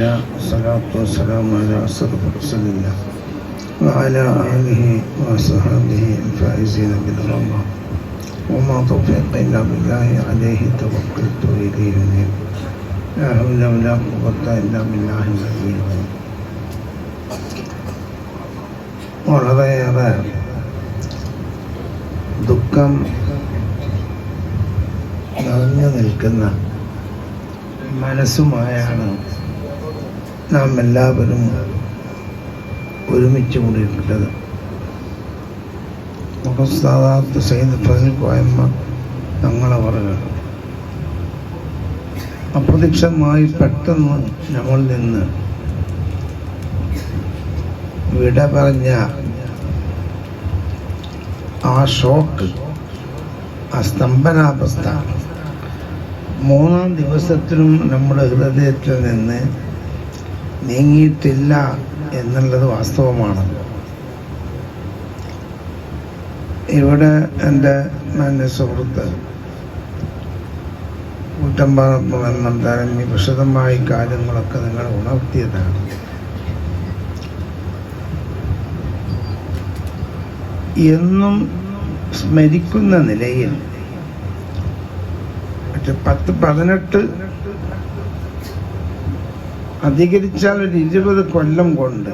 الله والصلاة والسلام على أشرف رسول الله وعلى آله وصحبه الفائزين بالرضا وما توفيق إلا بالله عليه توكلت إليه منه لا حول ولا قوة إلا بالله العلي العظيم. വളരെയേറെ ദുഃഖം നിറഞ്ഞു നിൽക്കുന്ന മനസ്സുമായാണ് നാം എല്ലാവരും ഒരുമിച്ച് കൂടിയിട്ടുള്ളത്. മുഖസ്താദാത്ത് ചെയ്ത് ഫസൽ കോയമ്മ ഞങ്ങളെ പറയുക അപ്രതീക്ഷമായി പെട്ടെന്ന് നമ്മളിൽ നിന്ന് വിട പറഞ്ഞ ആ ഷോക്ക് ആ സ്തംഭനാവസ്ഥ മൂന്നാം ദിവസത്തിനും നമ്മുടെ ഹൃദയത്തിൽ നിന്ന് നീങ്ങിയിട്ടില്ല എന്നുള്ളത് വാസ്തവമാണ്. ഇവിടെ എന്റെ മാന്യ സുഹൃത്ത് കൂട്ടമ്പാറപ്പം എന്നും തരഞ്ഞ് വിശദമായി കാര്യങ്ങളൊക്കെ നിങ്ങൾ ഉണർത്തിയതാണ്. എന്നും സ്മരിക്കുന്ന നിലയിൽ പത്ത് പതിനെട്ട് അധികരിച്ചാൽ ഒരു ഇരുപത് കൊല്ലം കൊണ്ട്.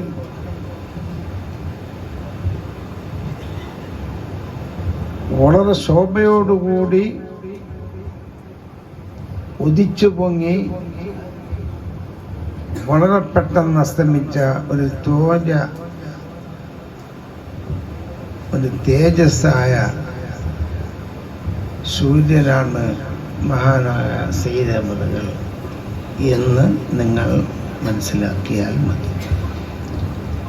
വളരെ ശോഭയോടുകൂടി ഉദിച്ചു പൊങ്ങി വളരെ പെട്ടെന്ന് അസ്തമിച്ച ഒരു തോജ ഒരു തേജസ്സായ സൂര്യനാണ് മഹാനായ സൈരമതകൾ എന്ന് നിങ്ങൾ മനസ്സിലാക്കിയാൽ മതി.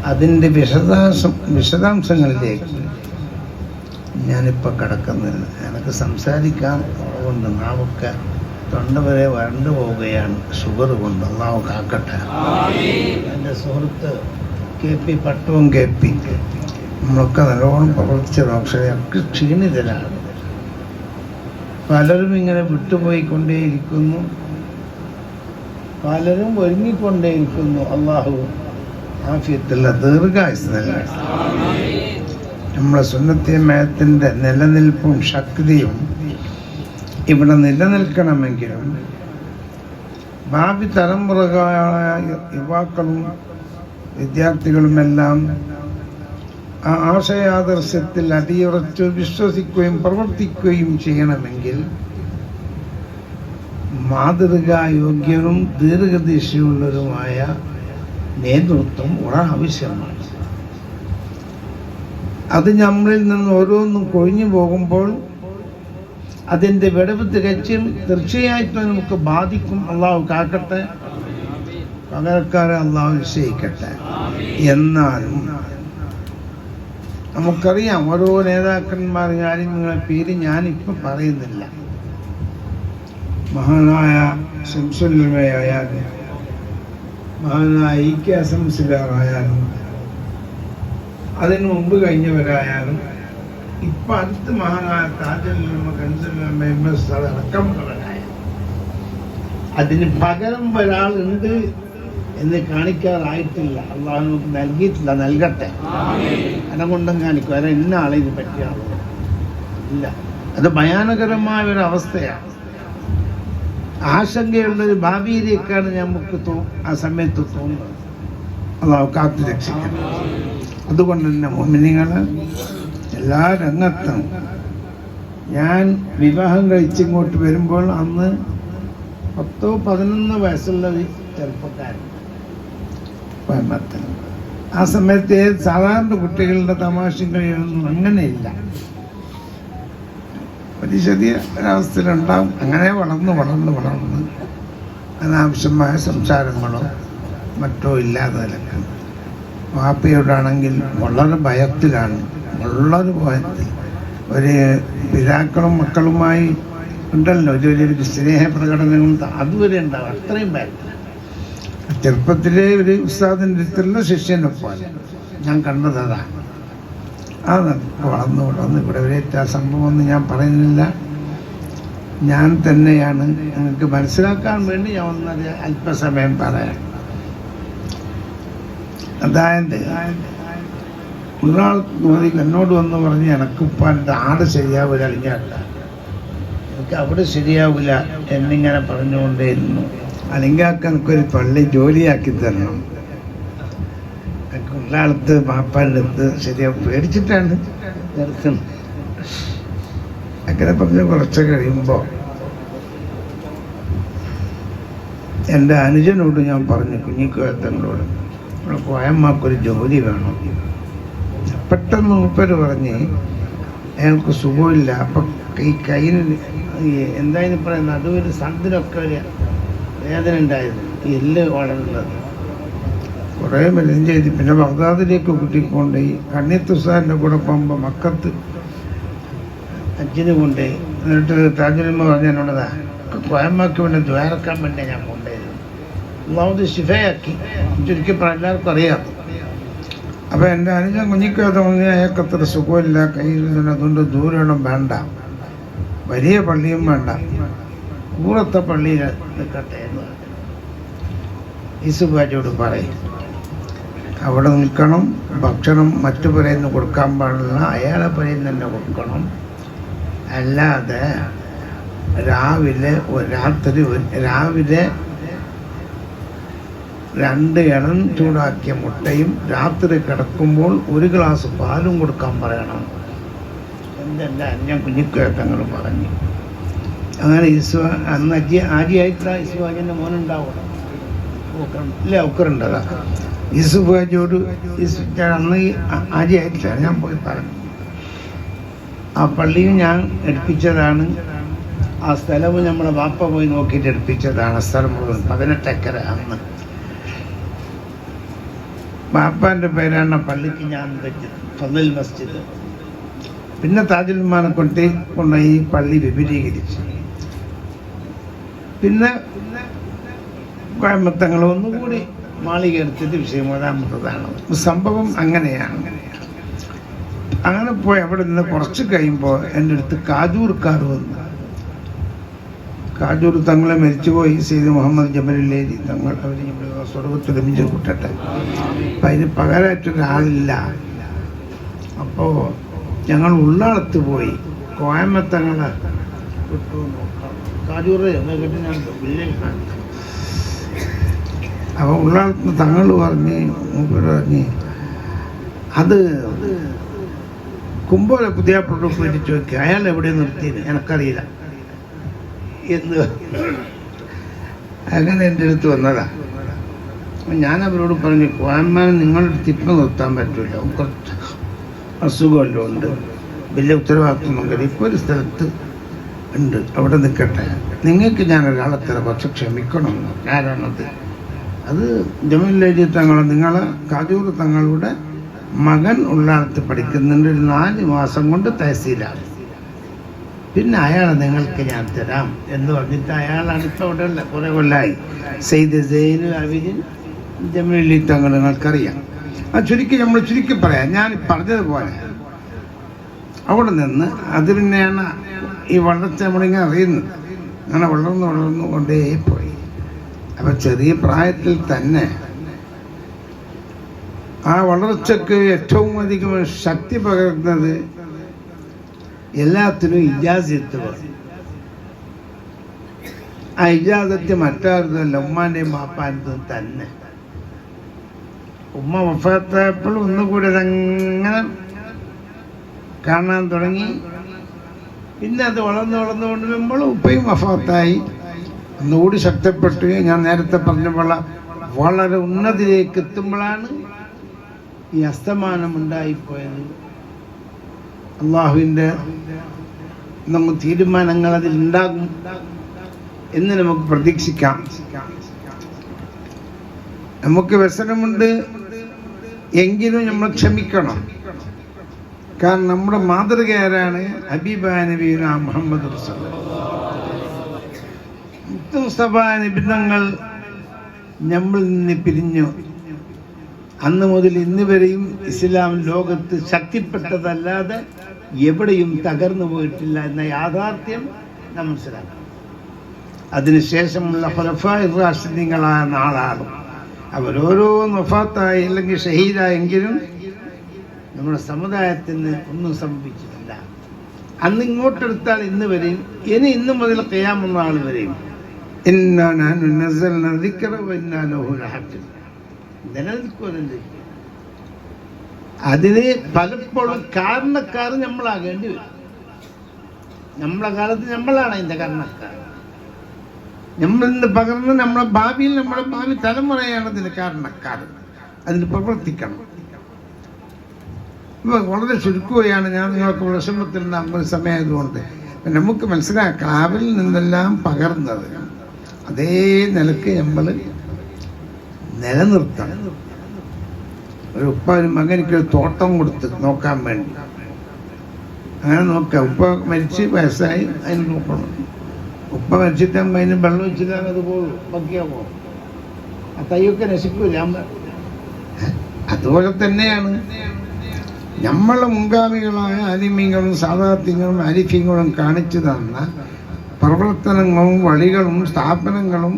അതിന്റെ വിശദാംശം വിശദാംശങ്ങളിലേക്ക്. ഞാനിപ്പോൾ കിടക്കുന്നില്ല എനിക്ക് സംസാരിക്കാൻ കൊണ്ട് നാവൊക്കെ തൊണ്ട വരെ വരണ്ടു പോവുകയാണ്. ഷുഗർ കൊണ്ട്. നാവ് കാക്കട്ടെ. എന്റെ സുഹൃത്ത് കെ പി പട്ടവും കെ പി. നമ്മളൊക്കെ നല്ലോണം പ്രവർത്തിച്ച ഡോക്ടറെയൊക്കെ ക്ഷീണിതരാണ്. പലരും ഇങ്ങനെ വിട്ടുപോയിക്കൊണ്ടേയിരിക്കുന്നു. പലരും ഒരുങ്ങിക്കൊണ്ടേയിരിക്കുന്നു അള്ളാഹു ആഫിയത്തുള്ള ദീർഘായുസ് നൽകി നമ്മുടെ സുന്നത്തിയമയത്തിന്റെ നിലനിൽപ്പും ശക്തിയും ഇവിടെ നിലനിൽക്കണമെങ്കിലും ഭാവി തലമുറകളായ യുവാക്കളും വിദ്യാർത്ഥികളുമെല്ലാം ആ ആശയാദർശത്തിൽ അടിയുറച്ച് വിശ്വസിക്കുകയും പ്രവർത്തിക്കുകയും ചെയ്യണമെങ്കിൽ മാതൃകായോഗ്യവും ദീർഘദിശയുള്ളതുമായ നേതൃത്വം വളരെ ആവശ്യമാണ് അത് നമ്മളിൽ നിന്ന് ഓരോന്നും കൊഴിഞ്ഞു പോകുമ്പോൾ അതിന്റെ വിടവ് തികച്ചും തീർച്ചയായിട്ടും നമുക്ക് ബാധിക്കും അള്ളാഹു കാക്കട്ടെ പകരക്കാരെ അള്ളാഹു നിശ്ചയിക്കട്ടെ എന്നാലും നമുക്കറിയാം ഓരോ നേതാക്കന്മാർ കാര്യങ്ങളെ പേര് ഞാനിപ്പോൾ പറയുന്നില്ല മഹാനായ ശംസുല്ലമയായാലും മഹാനായ ഇ കെ അതിനു മുമ്പ് കഴിഞ്ഞവരായാലും ഇപ്പം അടുത്ത് മഹാനായ താജുല്ലമ്മ കൻസുല്ലമ്മ എം എസ് അടക്കമുള്ളവരായാലും അതിന് പകരം ഒരാളുണ്ട് എന്ന് കാണിക്കാറായിട്ടില്ല. അള്ളാഹു നൽകിയിട്ടില്ല നൽകട്ടെ. അതുകൊണ്ടും കാണിക്കും. ഇന്ന ആളെ ഇത് പറ്റിയ ആളുകൾ ഇല്ല. അത് ഭയാനകരമായ ഒരു അവസ്ഥയാണ് ആശങ്കയുള്ളൊരു ഭാവിയിലേക്കാണ് നമുക്ക് ആ സമയത്ത് തോന്നുന്നത്. അള്ളാഹു കാത്തു രക്ഷിക്കണം അതുകൊണ്ട് തന്നെ മോമിനികൾ എല്ലാ രംഗത്തും ഞാൻ വിവാഹം കഴിച്ചിങ്ങോട്ട് വരുമ്പോൾ അന്ന് പത്തോ പതിനൊന്ന് വയസ്സുള്ള ചെറുപ്പക്കാരൻ ആ സമയത്ത് സാധാരണ കുട്ടികളുടെ തമാശയും കളികളൊന്നും അങ്ങനെയില്ല. ചെറിയ ഒരവസ്ഥയിലുണ്ടാവും. അങ്ങനെ വളർന്ന് വളർന്ന് വളർന്ന് അനാവശ്യമായ സംസാരങ്ങളോ മറ്റോ ഇല്ലാതെ നിലക്കും വാപ്പയോടാണെങ്കിൽ വളരെ ഭയത്തിലാണ്. വളരെ ഭയത്തിൽ. ഒരു പിതാക്കളും മക്കളുമായി ഉണ്ടല്ലോ. ഒരു സ്നേഹ സ്നേഹപ്രകടനങ്ങളും അതുവരെ ഉണ്ടാവും. അത്രയും ഭയത്തിലാണ്. ചെറുപ്പത്തിലെ ഒരു ഉസ്താദിന്റെ അടുത്തുള്ള ശിഷ്യനൊപ്പം ഞാൻ കണ്ടത് അതാണ് അത് വളർന്നു വളർന്ന് ഇവിടെ വരെ എത്തിയ സംഭവമൊന്നും ഞാൻ പറയുന്നില്ല. ഞാൻ തന്നെയാണ് നിങ്ങൾക്ക് മനസ്സിലാക്കാൻ വേണ്ടി ഞാൻ ഒന്നത് അല്പസമയം പറയാം. അതായത് ഒരാൾ എന്നോട് വന്ന് പറഞ്ഞ് എനക്കിപ്പോൾ എന്റെ ആട് ശരിയാവില്ല അളിഞ്ഞാട്ട എനിക്ക് അവിടെ ശരിയാവില്ല എന്നിങ്ങനെ പറഞ്ഞുകൊണ്ടേയിരുന്നു. അല്ലെങ്കിൽ എനിക്കൊരു പള്ളി ജോലിയാക്കി തരണം. എനിക്ക് പാപ്പാന്റെ അടുത്ത് ശരിയാ പേടിച്ചിട്ടാണ് നിർത്തുന്നത് അങ്ങനെ പറഞ്ഞ കുറച്ച് കഴിയുമ്പോൾ എന്റെ അനുജനോട് ഞാൻ പറഞ്ഞു കുഞ്ഞിക്കുഴത്തങ്ങളോട് ഇവിടെ കോയമ്മക്കൊരു ജോലി വേണം. പെട്ടെന്ന് മൂപ്പര് പറഞ്ഞ് അയാൾക്ക് സുഖമില്ല അപ്പം ഈ കയ്യിൽ എന്തായാലും പറയുന്നത്? നടുവിൽ സന്തിനൊക്കെ ഒരു വേദന ഉണ്ടായിരുന്നു. എല്ല് വളരുന്നത്. കുറേ മെല്ലും ചെയ്ത്. പിന്നെ ബഗ്ദാദിലേക്ക് കൂട്ടിക്കൊണ്ടുപോയി കണ്ണി കണ്ണിത്തുസാറിന്റെ കൂടെ പോകുമ്പോൾ മക്കത്ത് അച്ഛന് കൊണ്ടുപോയി എന്നിട്ട് താജുലിമ പറഞ്ഞ എന്നോടതാ കോയമ്മക്ക് വേണ്ടി ദ്വാരക്കാൻ വേണ്ടി ഞാൻ കൊണ്ടുപോയത്. ശിഫയാക്കി. ചുരുക്കി പറഞ്ഞ എല്ലാവർക്കും അറിയാം. അപ്പോൾ എന്റെ അനുജൻ കുഞ്ഞിക്കാത്ത പറഞ്ഞ അയാൾക്ക് അത്ര സുഖമില്ല കയ്യിൽ തന്നെ അതുകൊണ്ട് ദൂരണം വേണ്ട. വലിയ പള്ളിയും വേണ്ട. കൂറത്തെ പള്ളിയിൽ നിൽക്കട്ടെ എന്ന്. പറഞ്ഞു യേസുബാജിയോട് പറയും. അവിടെ നിൽക്കണം ഭക്ഷണം മറ്റു പുരയിൽ കൊടുക്കാൻ പാടില്ല അയാളെ പുരയിൽ തന്നെ കൊടുക്കണം. അല്ലാതെ രാവിലെ രാത്രി രാവിലെ രണ്ട് ഇളം ചൂടാക്കിയ മുട്ടയും രാത്രി കിടക്കുമ്പോൾ ഒരു ഗ്ലാസ് പാലും കൊടുക്കാൻ പറയണം. എന്തെല്ലാം അന്യ കുഞ്ഞിക്കേട്ടങ്ങൾ പറഞ്ഞു. അങ്ങനെ ഈശ്വ അന്ന് അജി ആജിയായിട്ടുള്ള ഈശ്വാജിന്റെ മോനുണ്ടാവണം ഇല്ല ഉക്കറുണ്ടതാ. യൂസുഫ് അന്ന് ഈ ആ- ഞാൻ പോയി പറഞ്ഞു. ആ പള്ളിയും ഞാൻ എടുപ്പിച്ചതാണ്. ആ സ്ഥലവും നമ്മുടെ വാപ്പ പോയി നോക്കിയിട്ട് എടുപ്പിച്ചതാണ് സ്ഥലം മുഴുവൻ പതിനെട്ട് ഏക്കർ അന്ന്. വാപ്പാന്റെ പേരാണ് പള്ളിക്ക് ഞാൻ വെച്ചത് ഫതിൽ മസ്ജിദ് പിന്നെ താജുൽമാനെ കൊണ്ട് കൊണ്ട് ഈ പള്ളി വിപുലീകരിച്ചു. പിന്നെ കോയമ്പത്തങ്ങൾ ഒന്നുകൂടി മാളിക എടുത്തിട്ട് വിഷയം മൂന്നാമത്തതാണ് സംഭവം അങ്ങനെയാണ്. അങ്ങനെ പോയി അവിടെ നിന്ന് കുറച്ച് കഴിയുമ്പോൾ എന്റെ അടുത്ത് കാജൂർക്കാർ വന്നു. കാജൂർ തങ്ങളെ മരിച്ചുപോയി. സെയ്ദ് മുഹമ്മദ് ജബലില്ലേരി തങ്ങൾ അവർ സ്വർഗത്തിൽ ലഭിച്ചു കൂട്ടട്ടെ. അപ്പം അതിന് പകരമായിട്ടൊരാളില്ല അപ്പോൾ ഞങ്ങൾ ഉള്ളാളത്ത് പോയി. കോയമ്പത്തങ്ങളെ തങ്ങളെ കാജൂർ എന്നെ കേട്ട് ഞാൻ അപ്പോൾ ഉള്ളാളത്ത് തങ്ങൾ പറഞ്ഞ് മൂപ്പര് പറഞ്ഞ് അത് കുമ്പോലെ പുതിയ പ്രൊഡക്റ്റ് വേണ്ടി ചോദിക്കുക അയാൾ എവിടെ നിർത്തിയത്? എനിക്കറിയില്ല. എന്ന് അങ്ങനെ എന്റെ അടുത്ത് വന്നതാ. ഞാൻ അവരോട് പറഞ്ഞു കോയമ്മാൻ നിങ്ങളുടെ ഇപ്പം നിർത്താൻ പറ്റില്ല കുറച്ച് അസുഖമല്ലോ ഉണ്ട്. വലിയ ഉത്തരവാദിത്വം ഇപ്പോൾ ഒരു സ്ഥലത്ത് ഉണ്ട്. അവിടെ നിൽക്കട്ടെ. നിങ്ങൾക്ക് ഞാൻ ഒരാളെ തരാം. പക്ഷെ ക്ഷമിക്കണം. ആരാണത്? അത് ജമീലേജി തങ്ങൾ നിങ്ങൾ കാജൂർ തങ്ങളുടെ മകൻ ഉള്ളാടത്ത് പഠിക്കുന്നുണ്ട്. ഒരു നാല് മാസം കൊണ്ട് തഹസീലാണ്. പിന്നെ അയാളെ നിങ്ങൾക്ക് ഞാൻ തരാം എന്ന് പറഞ്ഞിട്ട് അയാൾ ഇപ്പോൾ ഉള്ള കുറേ കൊല്ലായി. സെയ്ദ് സൈനുൽ അവിജിൻ ജമീലി തങ്ങൾ നിങ്ങൾക്കറിയാം. ആ ചുരുക്കി നമ്മൾ ചുരുക്കി പറയാം. ഞാൻ പറഞ്ഞതുപോലെ അവിടെ നിന്ന് അതിൽ തന്നെയാണ് ഈ വളർച്ച നമ്മളിങ്ങനെ അറിയുന്നത്. അങ്ങനെ വളർന്ന് വളർന്നു കൊണ്ടേ പോയി അപ്പം ചെറിയ പ്രായത്തിൽ തന്നെ ആ വളർച്ചക്ക് ഏറ്റവും അധികം ശക്തി പകരുന്നത് എല്ലാത്തിനും ഇജാസിത്ത് വേണം. ആ ഇജാസത്ത് മറ്റാരുതല്ല ഉമ്മാന്റെയും ബാപ്പാന്റെയും തന്നെ. ഉമ്മ വഫാത്തായപ്പോൾ ഒന്നുകൂടി അതങ്ങനെ കാണാൻ തുടങ്ങി. പിന്നെ അത് വളർന്ന് വളർന്നു കൊണ്ടുവരുമ്പോൾ ഉപ്പയും വഫാത്തായി. ഒന്നുകൂടി ശക്തിപ്പെട്ട്. ഞാൻ നേരത്തെ പറഞ്ഞ വളരെ ഉന്നതിയിലേക്ക് എത്തുമ്പോഴാണ് ഈ അസ്തമാനം ഉണ്ടായിപ്പോയത്. അള്ളാഹുവിന്റെ നമുക്ക് തീരുമാനങ്ങൾ അതിൽ ഉണ്ടാകും എന്ന് നമുക്ക് പ്രതീക്ഷിക്കാം. നമുക്ക് വ്യസനമുണ്ട് എങ്കിലും നമ്മൾ ക്ഷമിക്കണം. കാരണം നമ്മുടെ മാതൃക ആരാണ് മുഹമ്മദ് നബീന മുഹമ്മദ് മുസ്തഫ നിബിധങ്ങൾ നമ്മൾ നിന്ന് പിരിഞ്ഞു. അന്ന് മുതൽ ഇന്ന് വരെയും ഇസ്ലാം ലോകത്ത് ശക്തിപ്പെട്ടതല്ലാതെ എവിടെയും തകർന്നു പോയിട്ടില്ല എന്ന യാഥാർത്ഥ്യം നാം മനസ്സിലാക്കണം. അതിനുശേഷമുള്ള ഖുലഫാഇ റാഷിദീങ്ങളായ നാളാണ് അവരോരോ നൊഫാത്തായി അല്ലെങ്കിൽ ഷഹീദായെങ്കിലും നമ്മുടെ സമുദായത്തിന് ഒന്നും സംഭവിച്ചിട്ടില്ല. അന്ന് ഇങ്ങോട്ടെടുത്താൽ ഇന്ന് വരെയും ഇനി ഇന്ന് മുതൽ കയ്യാമെന്ന ആൾ വരെയും. അതിന് പലപ്പോഴും കാരണക്കാർ നമ്മളാകേണ്ടി വരും. നമ്മളെ കാലത്ത് നമ്മളാണ് അതിന്റെ കാരണക്കാർ. നമ്മൾ ഇന്ന് പകർന്ന് നമ്മളെ ഭാവിയിൽ നമ്മുടെ ഭാവി തലമുറയാണ് അതിന് കാരണക്കാർ. അതിന് പ്രവർത്തിക്കണം. ഇപ്പൊ വളരെ ചുരുക്കുകയാണ് ഞാൻ നിങ്ങൾക്ക് വിഷമത്തിൽ നമ്മൾ സമയമായതുകൊണ്ട്. ഇപ്പൊ നമുക്ക് മനസ്സിലാക്കാം അവരിൽ നിന്നെല്ലാം പകർന്നത്. അതേ നിലയ്ക്ക് നമ്മൾ നിലനിർത്തണം. ഒരു ഉപ്പ ഒരു മകനിക്ക് ഒരു തോട്ടം കൊടുത്ത് നോക്കാൻ വേണ്ടി. അങ്ങനെ നോക്കാം. ഉപ്പ മരിച്ച് വയസ്സായി അതിന് നോക്കണം. ഉപ്പ മരിച്ചിട്ടാകുമ്പോൾ അതിന് വെള്ളം വെച്ചിട്ടാണ് അത് പോകും ബാക്കിയാ പോകും ആ തൈയൊക്കെ നശിക്കൂല. അതുപോലെ തന്നെയാണ്. നമ്മളെ മുൻഗാമികളായ അലിമീങ്ങളും സാധാർത്ഥ്യങ്ങളും അരിഫ്യങ്ങളും കാണിച്ചു തന്ന പ്രവർത്തനങ്ങളും വഴികളും സ്ഥാപനങ്ങളും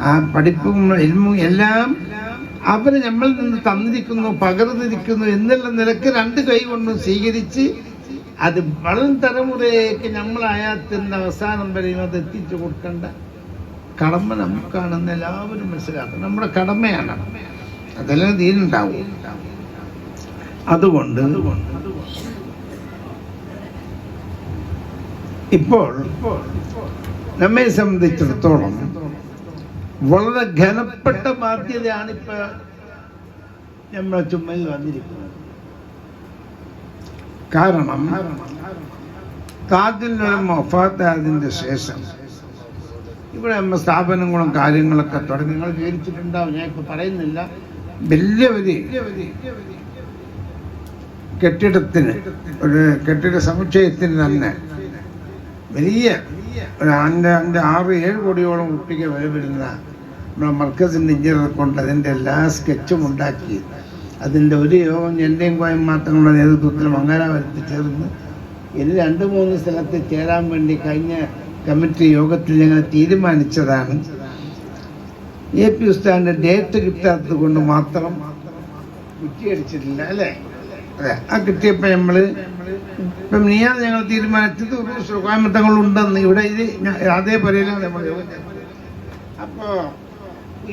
ആ പഠിപ്പും എൽമും എല്ലാം അവർ നമ്മളിൽ നിന്ന് തന്നിരിക്കുന്നു പകർന്നിരിക്കുന്നു എന്നുള്ള നിലയ്ക്ക് രണ്ട് കൈ കൊണ്ട് സ്വീകരിച്ച് അത് വളം തലമുറയിലേക്ക് നമ്മൾ അയാത്തിന്റെ അവസാനം വരെയും അത് എത്തിച്ചു കൊടുക്കേണ്ട കടമ നമുക്കാണെന്ന് എല്ലാവരും മനസ്സിലാക്കണം. നമ്മുടെ കടമയാണ്. അതെല്ലാം ദീനുണ്ടാവും അതുകൊണ്ട് ഇപ്പോൾ നമ്മെ സംബന്ധിച്ചിടത്തോളം വളരെ ഘനപ്പെട്ട ബാധ്യതയാണ് ഇപ്പൊ നമ്മളെ ചുമയിൽ വന്നിരിക്കുന്നത്. കാരണം താജിന്റെ മൊഫാത്തായതിന്റെ ശേഷം ഇവിടെ നമ്മ സ്ഥാപനങ്ങളും കാര്യങ്ങളൊക്കെ തുടങ്ങി. നിങ്ങൾ വിവരിച്ചിട്ടുണ്ടാവും ഞാൻ ഇപ്പൊ പറയുന്നില്ല. വലിയ ഒരു കെട്ടിടത്തിന് ഒരു കെട്ടിട സമുച്ചയത്തിന് തന്നെ വലിയ അഞ്ച് അഞ്ച് ആറ് ഏഴ് കോടിയോളം കുട്ടിക്ക് വില വരുന്ന നമ്മുടെ മർക്കസിന്റെ ഇഞ്ചിനെ കൊണ്ട് അതിന്റെ എല്ലാ സ്കെച്ചും ഉണ്ടാക്കി. അതിന്റെ ഒരു യോഗം എന്റെയും കോയം മാത്രങ്ങളുടെ നേതൃത്വത്തിൽ മംഗലാപുരത്ത് ചേർന്ന് ഇനി രണ്ട് മൂന്ന് സ്ഥലത്ത് ചേരാൻ വേണ്ടി കഴിഞ്ഞ കമ്മിറ്റി യോഗത്തിൽ ഞങ്ങൾ തീരുമാനിച്ചതാണ്. എ പി ഉസ്താദിന്റെ ഡേറ്റ് കിട്ടാത്തത് കൊണ്ട് മാത്രം കുറ്റിയടിച്ചിട്ടില്ല അല്ലേ? അതെ ആ കിട്ടിയപ്പോൾ നമ്മൾ ഇപ്പം നീയാണ് ഞങ്ങൾ തീരുമാനിച്ചത് ഒരു സുഖാമത്തങ്ങളുണ്ടെന്ന് ഇവിടെ ഇത് അതേ പറയലാണ് നമ്മൾ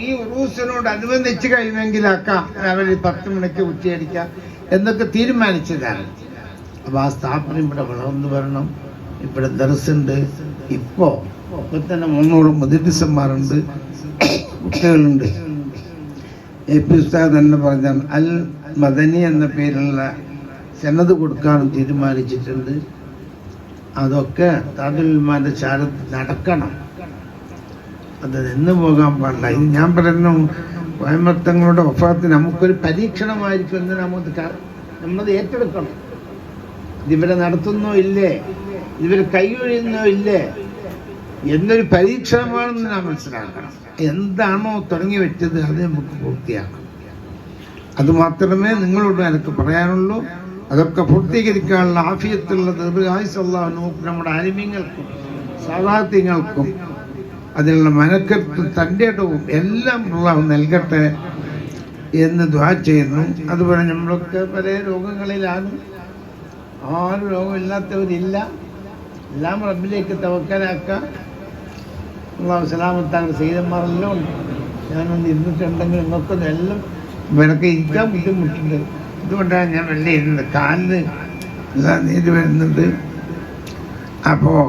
ഈ ഉറൂസിനോട് അനുബന്ധിച്ച് കഴിയുമെങ്കിലാക്കാം രാവിലെ പത്ത് മണിക്ക് കുറ്റിയടിക്കാം എന്നൊക്കെ തീരുമാനിച്ചതാണ്. അപ്പോൾ ആ സ്ഥാപനം ഇവിടെ വളർന്നു വരണം. ഇവിടെ ദർസുണ്ട്. ഇപ്പോ ഇപ്പൊ തന്നെ മുന്നൂറ് മുതിരിസന്മാരുണ്ട് കുട്ടികളുണ്ട്. എ പി ഉസ്താദ് തന്നെ പറഞ്ഞ അൽ മദനി എന്ന പേരിലുള്ള ചെന്നത് കൊടുക്കാൻ തീരുമാനിച്ചിട്ടുണ്ട്. അതൊക്കെ താജുൽമാന്റെ ചാരത്ത് നടക്കണം. അത് നിന്ന് പോകാൻ പാടില്ല. ഇത് ഞാൻ പറയുന്നു കോയമ്പത്തങ്ങളുടെ ഒഫാത്ത് നമുക്കൊരു പരീക്ഷണമായിരിക്കും എന്ന് നമുക്ക് നമ്മളത് ഏറ്റെടുക്കണം. ഇതിവരെ നടത്തുന്നോ ഇല്ലേ? ഇവർ കൈയൊഴിയുന്നോ ഇല്ലേ? എന്നൊരു പരീക്ഷണമാണെന്ന് നാം മനസ്സിലാക്കണം. എന്താണോ തുടങ്ങി വെച്ചത് അത് നമുക്ക് പൂർത്തിയാക്കാം. അത് മാത്രമേ നിങ്ങളോട് എനിക്ക് പറയാനുള്ളൂ. അതൊക്കെ പൂർത്തീകരിക്കാനുള്ള ആഫിയത്തുള്ള ദീർഘായുസുള്ള നമ്മുടെ അരിമ്യങ്ങൾക്കും സാധാത്യങ്ങൾക്കും അതിനുള്ള മനക്കത്തും തന്റെ ഇടവും എല്ലാം അള്ളാഹു നൽകട്ടെ എന്ന് ദ്വാ ചെയ്യുന്നു. അതുപോലെ നമ്മളൊക്കെ പല രോഗങ്ങളിലാണ്. ആരും രോഗമില്ലാത്തവരില്ല. എല്ലാം റബ്ബിലേക്ക് തവക്കലാക്കുക അള്ളാഹു സലാമത്താകുന്ന സീതന്മാരെല്ലാം ഉണ്ട് ഞാനൊന്ന് ഇരുന്നിട്ടുണ്ടെങ്കിൽ നിങ്ങൾക്കൊന്നും എല്ലാം ഇവരൊക്കെ ഇരിക്കാൻ ബുദ്ധിമുട്ടുണ്ട്. ഇതുകൊണ്ടാണ് ഞാൻ വെള്ളം ഇരുന്നത്. കാലിന് നീര് വരുന്നുണ്ട്. അപ്പോൾ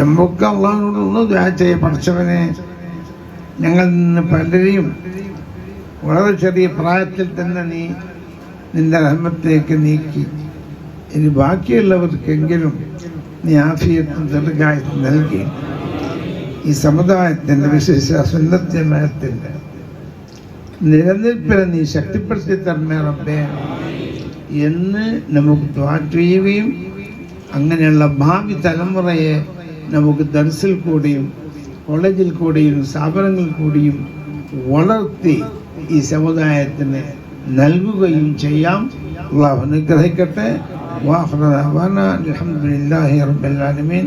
നമുക്ക് അള്ളാഹിനോട് ഒന്ന് ദ്വാ ചെയ്യ പഠിച്ചവനെ. ഞങ്ങൾ നിന്ന് പലരെയും വളരെ ചെറിയ പ്രായത്തിൽ തന്നെ നീ നിന്റെ റഹ്മത്തിലേക്ക് നീക്കി. ഇനി ബാക്കിയുള്ളവർക്കെങ്കിലും നീ ആഫിയത്തും ദീർഘായുസും നൽകി. ഈ സമുദായത്തിന്റെ വിശേഷ സുന്നത്യമയത്തിന്റെ നിലനിൽപ്പിനെ നീ ശക്തിപ്പെടുത്തി തരണേ റബ്ബേ. എന്ന് നമുക്ക് ദ്വാ ചെയ്യുകയും അങ്ങനെയുള്ള ഭാവി തലമുറയെ നമുക്ക് ദർസിൽ കൂടിയും കോളേജിൽ കൂടിയും സ്ഥാപനങ്ങളിൽ കൂടിയും വളർത്തി ഈ സമുദായത്തിന് നൽകുകയും ചെയ്യാം. അള്ളാഹു അനുഗ്രഹിക്കട്ടെ. വാഹന അലഹമുല്ലാഹി റബ്ബൽ ആലമീൻ.